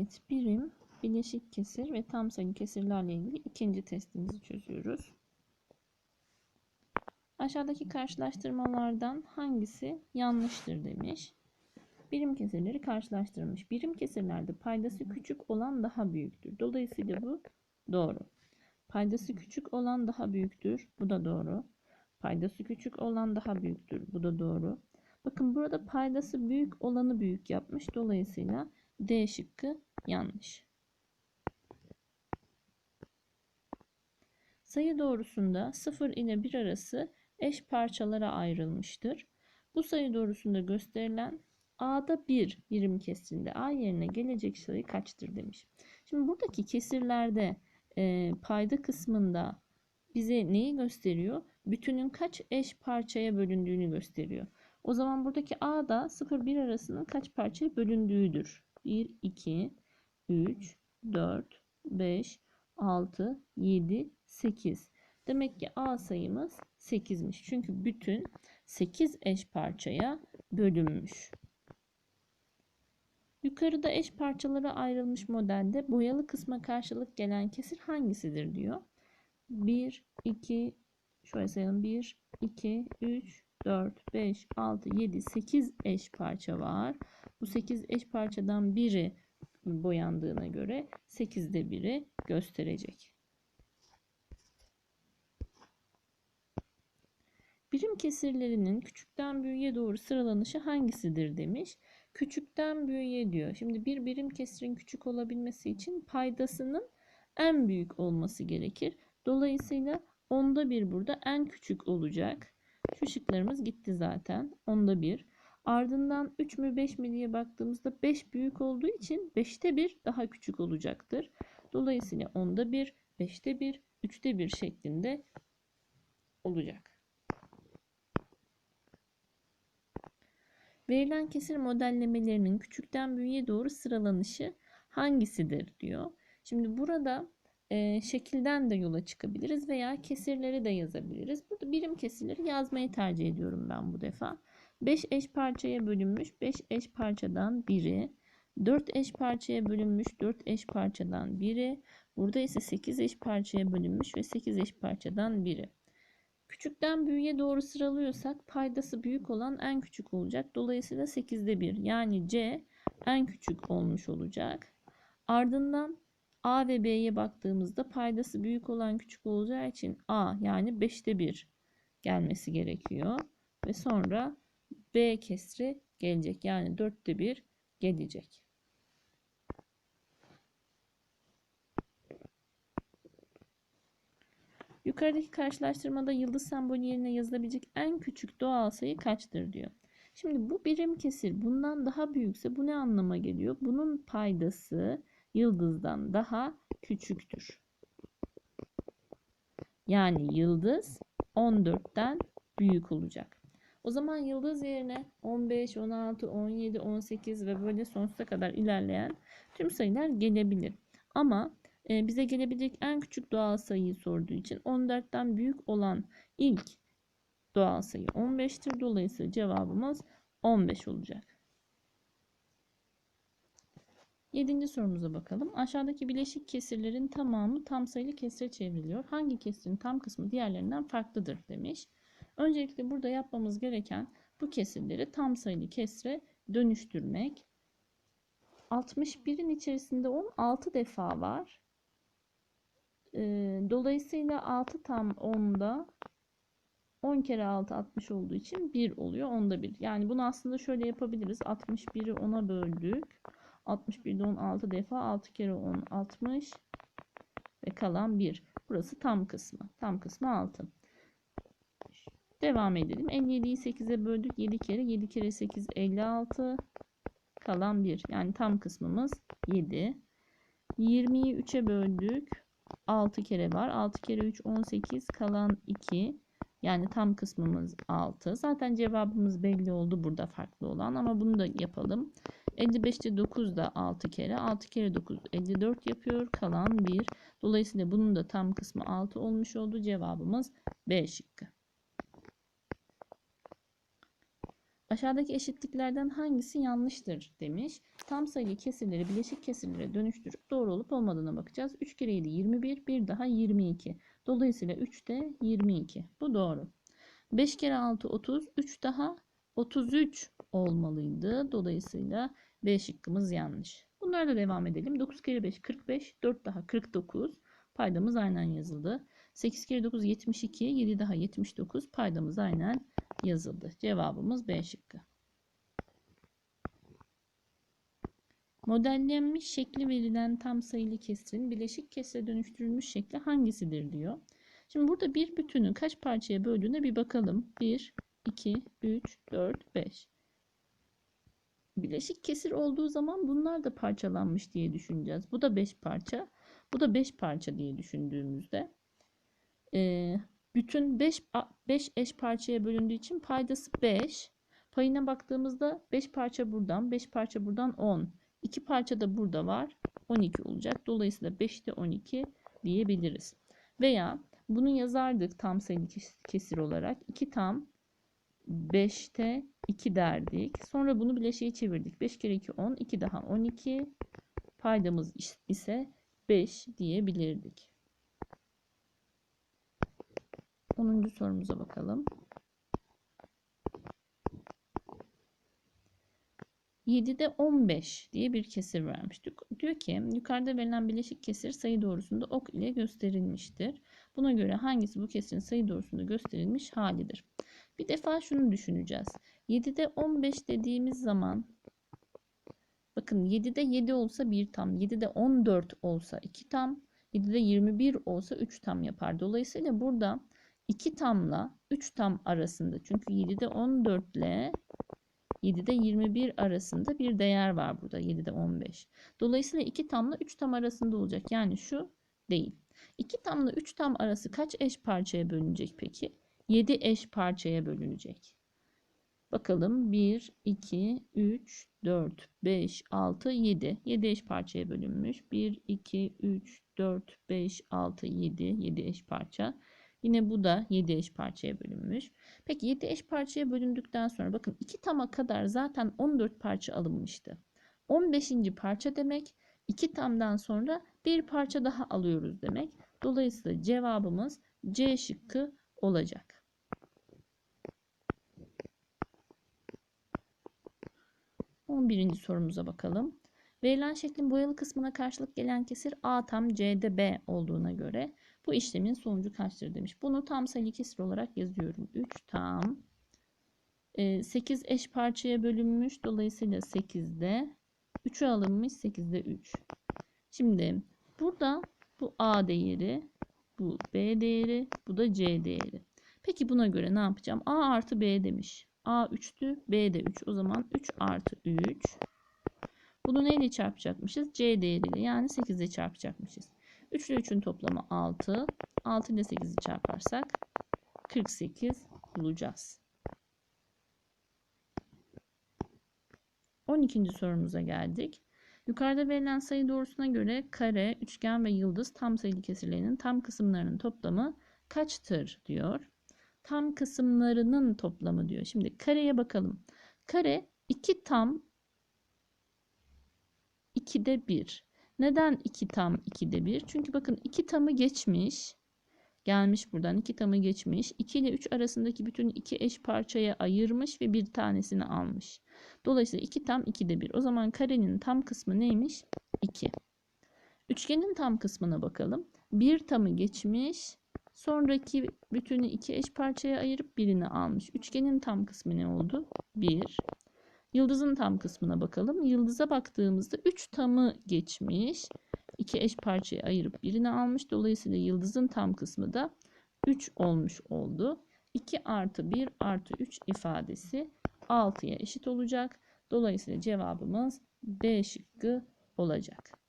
Evet, birim, bileşik kesir ve tam sayılı kesirlerle ilgili ikinci testimizi çözüyoruz. Aşağıdaki karşılaştırmalardan hangisi yanlıştır demiş. Birim kesirleri karşılaştırılmış. Birim kesirlerde paydası küçük olan daha büyüktür. Dolayısıyla bu doğru. Paydası küçük olan daha büyüktür. Bu da doğru. Paydası küçük olan daha büyüktür. Bu da doğru. Bakın burada paydası büyük olanı büyük yapmış. Dolayısıyla D şıkkı yanlış. Sayı doğrusunda 0 ile 1 arası eş parçalara ayrılmıştır. Bu sayı doğrusunda gösterilen A'da 1 birim kesirinde A yerine gelecek sayı kaçtır demiş. Şimdi buradaki kesirlerde e, payda kısmında bize neyi gösteriyor? Bütünün kaç eş parçaya bölündüğünü gösteriyor. O zaman buradaki A'da 0-1 arasının kaç parçaya bölündüğüdür. 1, 2, 3, 4, 5, 6, 7, 8. Demek ki A sayımız 8'miş. Çünkü bütün 8 eş parçaya bölünmüş. Yukarıda eş parçalara ayrılmış modelde boyalı kısma karşılık gelen kesir hangisidir diyor. 1, 2, şöyle sayalım 1, 2, 3, 4, 5, 6, 7, 8 eş parça var. Bu 8 eş parçadan biri boyandığına göre 8'de biri gösterecek. Birim kesirlerinin küçükten büyüğe doğru sıralanışı hangisidir demiş. Küçükten büyüğe diyor. Şimdi bir birim kesirin küçük olabilmesi için paydasının en büyük olması gerekir. Dolayısıyla onda bir burada en küçük olacak. Şu şıklarımız gitti zaten. Onda bir. Ardından 3 mü 5 mi diye baktığımızda 5 büyük olduğu için 5'te 1 daha küçük olacaktır. Dolayısıyla onda 1, 5'te 1, 3'te 1 şeklinde olacak. Verilen kesir modellemelerinin küçükten büyüğe doğru sıralanışı hangisidir diyor. Şimdi burada şekilden de yola çıkabiliriz veya kesirleri de yazabiliriz. Burada birim kesirleri yazmayı tercih ediyorum ben bu defa. 5 eş parçaya bölünmüş 5 eş parçadan biri. 4 eş parçaya bölünmüş 4 eş parçadan biri. Burada ise 8 eş parçaya bölünmüş ve 8 eş parçadan biri. Küçükten büyüğe doğru sıralıyorsak paydası büyük olan en küçük olacak. Dolayısıyla 8'de 1 yani C en küçük olmuş olacak. Ardından A ve B'ye baktığımızda paydası büyük olan küçük olacağı için A yani 5'te 1 gelmesi gerekiyor. Ve sonra B kesri gelecek. Yani 4'te 1 gelecek. Yukarıdaki karşılaştırmada yıldız sembolü yerine yazılabilecek en küçük doğal sayı kaçtır diyor. Şimdi bu birim kesir bundan daha büyükse bu ne anlama geliyor? Bunun paydası yıldızdan daha küçüktür. Yani yıldız 14'ten büyük olacak. O zaman yıldız yerine 15, 16, 17, 18 ve böyle sonsuza kadar ilerleyen tüm sayılar gelebilir. Ama e, bize gelebilecek en küçük doğal sayıyı sorduğu için 14'ten büyük olan ilk doğal sayı 15'tir. Dolayısıyla cevabımız 15 olacak. Yedinci sorumuza bakalım. Aşağıdaki bileşik kesirlerin tamamı tam sayılı kesire çevriliyor. Hangi kesirin tam kısmı diğerlerinden farklıdır demiş. Öncelikle burada yapmamız gereken bu kesirleri tam sayılı kesire dönüştürmek. 61'in içerisinde 10 6 defa var. Dolayısıyla 6 tam 10'da 10 kere 6 60 olduğu için 1 oluyor. Onda 1. Yani bunu aslında şöyle yapabiliriz. 61'i 10'a böldük. 61'de 10 6 defa 6 kere 10 60 ve kalan 1. Burası tam kısmı. Tam kısmı 6. Devam edelim. 57'yi 8'e böldük. 7 kere 7 kere 8 56 kalan 1. Yani tam kısmımız 7. 20'yi 3'e böldük. 6 kere var. 6 kere 3 18 kalan 2. Yani tam kısmımız 6. Zaten cevabımız belli oldu burada farklı olan ama bunu da yapalım. 55'te 9 da 6 kere. 6 kere 9 54 yapıyor. Kalan 1. Dolayısıyla bunun da tam kısmı 6 olmuş oldu. Cevabımız B şıkkı. Aşağıdaki eşitliklerden hangisi yanlıştır demiş. Tam sayılı kesirleri bileşik kesirlere dönüştürüp doğru olup olmadığına bakacağız. 3 kere 7 21, bir daha 22. Dolayısıyla 3 de 22. Bu doğru. 5 kere 6 30, 3 daha 33 olmalıydı. Dolayısıyla B şıkkımız yanlış. Bunlarla devam edelim. 9 kere 5 45, 4 daha 49. Paydamız aynen yazıldı. 8 kere 9 72, 7 daha 79. Paydamız aynen yazıldı. Cevabımız B şıkkı. Modellenmiş şekli verilen tam sayılı kesirin bileşik kesire dönüştürülmüş şekli hangisidir diyor. Şimdi burada bir bütünü kaç parçaya böldüğüne bir bakalım. 1, 2, 3, 4, 5. Bileşik kesir olduğu zaman bunlar da parçalanmış diye düşüneceğiz. Bu da 5 parça. Bu da 5 parça diye düşündüğümüzde e, bütün 5 5 eş parçaya bölündüğü için paydası 5. Payına baktığımızda 5 parça buradan, 5 parça buradan 10. 2 parça da burada var. 12 olacak. Dolayısıyla 5'te 12 diyebiliriz. Veya bunu yazardık tam sayılı kesir olarak. 2 tam 5'te 2 derdik. Sonra bunu bileşiğe çevirdik. 5 kere 2 10. 2 daha 12. Paydamız ise 5 diyebilirdik. 10. sorumuza bakalım. 7'de 15 diye bir kesir vermiştik. Diyor ki yukarıda verilen bileşik kesir sayı doğrusunda ok ile gösterilmiştir. Buna göre hangisi bu kesirin sayı doğrusunda gösterilmiş halidir? Bir defa şunu düşüneceğiz. 7'de 15 dediğimiz zaman bakın 7'de 7 olsa 1 tam, 7'de 14 olsa 2 tam, 7'de 21 olsa 3 tam yapar. Dolayısıyla burada 2 tamla 3 tam arasında çünkü 7'de 14 ile 7'de 21 arasında bir değer var burada 7'de 15. Dolayısıyla 2 tamla 3 tam arasında olacak. Yani şu değil. 2 tamla 3 tam arası kaç eş parçaya bölünecek peki? 7 eş parçaya bölünecek. Bakalım 1, 2, 3, 4, 5, 6, 7. 7 eş parçaya bölünmüş. 1, 2, 3, 4, 5, 6, 7. 7 eş parça. Yine bu da 7 eş parçaya bölünmüş. Peki 7 eş parçaya bölündükten sonra bakın 2 tama kadar zaten 14 parça alınmıştı. 15. parça demek 2 tamdan sonra bir parça daha alıyoruz demek. Dolayısıyla cevabımız C şıkkı olacak. On birinci sorumuza bakalım. Verilen şeklin boyalı kısmına karşılık gelen kesir A tam C'de B olduğuna göre bu işlemin sonucu kaçtır demiş. Bunu tam sayılı kesir olarak yazıyorum. 3 tam 8 e, eş parçaya bölünmüş. Dolayısıyla 8'de 3'ü alınmış. 8'de 3. Şimdi burada bu A değeri, bu B değeri, bu da C değeri. Peki buna göre ne yapacağım? A artı B demiş. A 3'tü, B de 3. O zaman 3 artı 3. Bunu neyle çarpacakmışız? C değeriyle yani 8 ile çarpacakmışız. 3 ile 3'ün toplamı 6. 6 ile 8'i çarparsak 48 bulacağız. 12. sorumuza geldik. Yukarıda verilen sayı doğrusuna göre kare, üçgen ve yıldız tam sayılı kesirlerinin tam kısımlarının toplamı kaçtır diyor. Tam kısımlarının toplamı diyor. Şimdi kareye bakalım. Kare 2 tam 2'de 1. Neden 2 tam 2'de 1? Çünkü bakın 2 tamı geçmiş. Gelmiş buradan 2 tamı geçmiş. 2 ile 3 arasındaki bütün iki eş parçaya ayırmış ve bir tanesini almış. Dolayısıyla 2 tam 2'de 1. O zaman karenin tam kısmı neymiş? 2. Üçgenin tam kısmına bakalım. 1 tamı geçmiş. Sonraki bütünü iki eş parçaya ayırıp birini almış. Üçgenin tam kısmı ne oldu? 1. Yıldızın tam kısmına bakalım. Yıldıza baktığımızda 3 tamı geçmiş. 2 eş parçaya ayırıp birini almış. Dolayısıyla yıldızın tam kısmı da 3 olmuş oldu. 2 artı 1 artı 3 ifadesi 6'ya eşit olacak. Dolayısıyla cevabımız B şıkkı olacak.